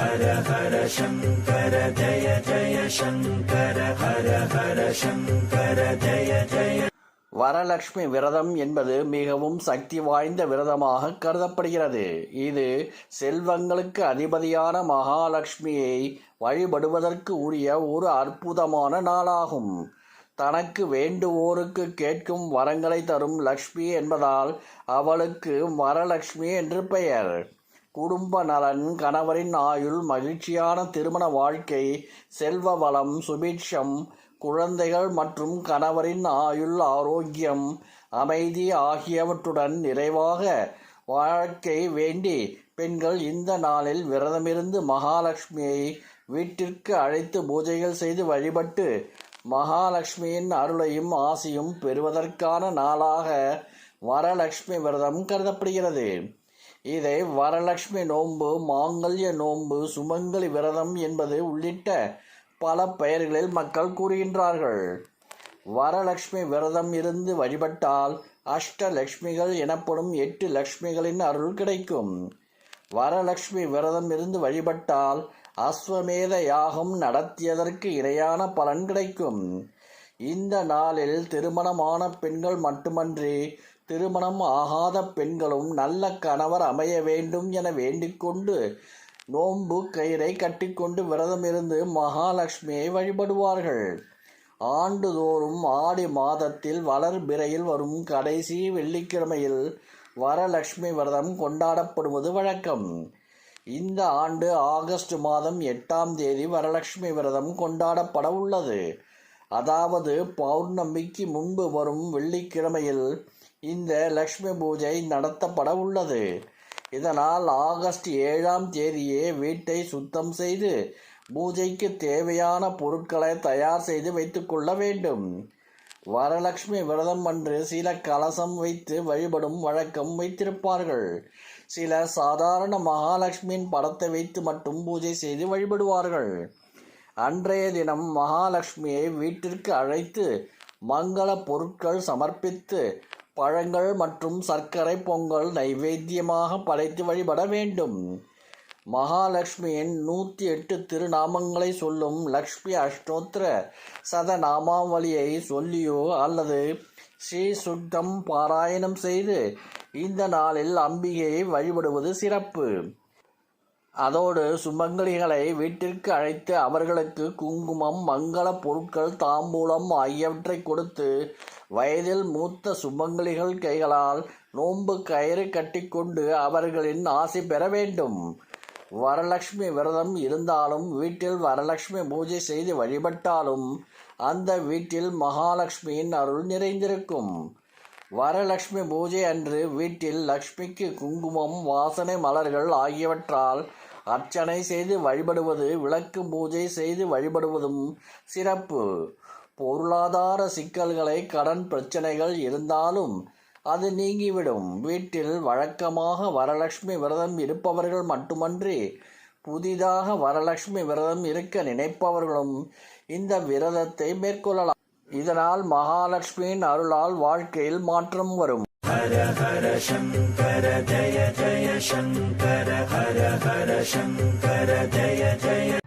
ஹர ஹர சங்கர ஜய ஜய சங்கர ஹர ஹர சங்கர ஜய ஜய வரலட்சுமி விரதம் என்பது மிகவும் சக்தி வாய்ந்த விரதமாக கருதப்படுகிறது. இது செல்வங்களுக்கு அதிபதியான மகாலட்சுமியை வழிபடுவதற்கு உரிய ஒரு அற்புதமான நாளாகும். தனக்கு வேண்டுவோருக்கு கேட்கும் வரங்களை தரும் லக்ஷ்மி என்பதால் அவளுக்கு வரலட்சுமி என்று பெயர். குடும்ப நலன் கணவரின் ஆயுள் மகிழ்ச்சியான திருமண வாழ்க்கை செல்வ வளம் சுபிட்சம் குழந்தைகள் மற்றும் கணவரின் ஆயுள் ஆரோக்கியம் அமைதி ஆகியவற்றுடன் நிறைவாக வாழ்க்கை வேண்டி பெண்கள் இந்த நாளில் விரதமிருந்து மகாலட்சுமியை வீட்டிற்கு அழைத்து பூஜைகள் செய்து வழிபட்டு மகாலட்சுமியின் அருளையும் ஆசியும் பெறுவதற்கான நாளாக வரலட்சுமி விரதம் கருதப்படுகிறது. இதை வரலட்சுமி நோன்பு மாங்கல்ய நோன்பு சுமங்கலி விரதம் என்பது உள்ளிட்ட பல பெயர்களில் மக்கள் கூறுகின்றார்கள். வரலட்சுமி விரதம் இருந்து வழிபட்டால் அஷ்டலக்ஷ்மிகள் எனப்படும் எட்டு லக்ஷ்மிகளின் அருள் கிடைக்கும். வரலட்சுமி விரதம் இருந்து வழிபட்டால் அஸ்வமேத யாகம் நடத்தியதற்கு இணையான பலன் கிடைக்கும். இந்த நாளில் திருமணமான பெண்கள் மட்டுமன்றி திருமணம் ஆகாத பெண்களும் நல்ல கணவர் அமைய வேண்டும் என வேண்டிக்கொண்டு நோன்பு கயிறை கட்டிக்கொண்டு விரதம் இருந்து மகாலட்சுமியை வழிபடுவார்கள். ஆண்டுதோறும் ஆடி மாதத்தில் வளர்பிறையில் வரும் கடைசி வெள்ளிக்கிழமையில் வரலட்சுமி விரதம் கொண்டாடப்படுவது வழக்கம். இந்த ஆண்டு ஆகஸ்ட் மாதம் எட்டாம் தேதி வரலட்சுமி விரதம் கொண்டாடப்பட உள்ளது. அதாவது பௌர்ணமிக்கு முன்பு வரும் வெள்ளிக்கிழமையில் இந்த லக்ஷ்மி பூஜை நடத்தப்பட உள்ளது. இதனால் ஆகஸ்ட் ஏழாம் தேதியே வீட்டை சுத்தம் செய்து பூஜைக்கு தேவையான பொருட்களை தயார் செய்து வைத்துக்கொள்ள வேண்டும். வரலட்சுமி விரதம் அன்று சில கலசம் வைத்து வழிபடும் வழக்கம் வைத்திருப்பார்கள். சில சாதாரண மகாலட்சுமியின் படத்தை வைத்து மட்டும் பூஜை செய்து வழிபடுவார்கள். அன்றைய தினம் மகாலட்சுமியை வீட்டிற்கு அழைத்து மங்கள பொருட்கள் சமர்ப்பித்து பழங்கள் மற்றும் சர்க்கரை பொங்கல் நைவேத்தியமாக படைத்து வழிபட வேண்டும். மகாலட்சுமியின் நூற்றி எட்டு திருநாமங்களை சொல்லும் லக்ஷ்மி அஷ்டோத்திர சதநாமாவளியை சொல்லியோ அல்லது ஸ்ரீ சுத்தம் பாராயணம் செய்து இந்த நாளில் அம்பிகையை வழிபடுவது சிறப்பு. அதோடு சுமங்கலிகளை வீட்டிற்கு அழைத்து அவர்களுக்கு குங்குமம் மங்கள பொருட்கள் தாம்பூலம் ஆகியவற்றை கொடுத்து வயதில் மூத்த சுமங்கலிகள் கைகளால் நோன்பு கயிறு கட்டிக்கொண்டு அவர்களின் ஆசை பெற வேண்டும். வரலட்சுமி விரதம் இருந்தாலும் வீட்டில் வரலட்சுமி பூஜை செய்து வழிபட்டாலும் அந்த வீட்டில் மகாலட்சுமியின் அருள் நிறைந்திருக்கும். வரலட்சுமி பூஜை அன்று வீட்டில் லக்ஷ்மிக்கு குங்குமம் வாசனை மலர்கள் ஆகியவற்றால் அர்ச்சனை செய்து வழிபடுவது விளக்கு பூஜை செய்து வழிபடுவதும் சிறப்பு. பொருளாதார சிக்கல்களை கடன் பிரச்சனைகள் இருந்தாலும் அது நீங்கிவிடும். வீட்டில் வழக்கமாக வரலட்சுமி விரதம் இருப்பவர்கள் மட்டுமன்றி புதிதாக வரலட்சுமி விரதம் இருக்க நினைப்பவர்களும் இந்த விரதத்தை மேற்கொள்ளலாம். இதனால் மகாலட்சுமியின் அருளால் வாழ்க்கையில் மாற்றம் வரும். ஹர ஹர சங்கர ஜய ஜய சங்கர ஹர ஹர சங்கர ஜய ஜய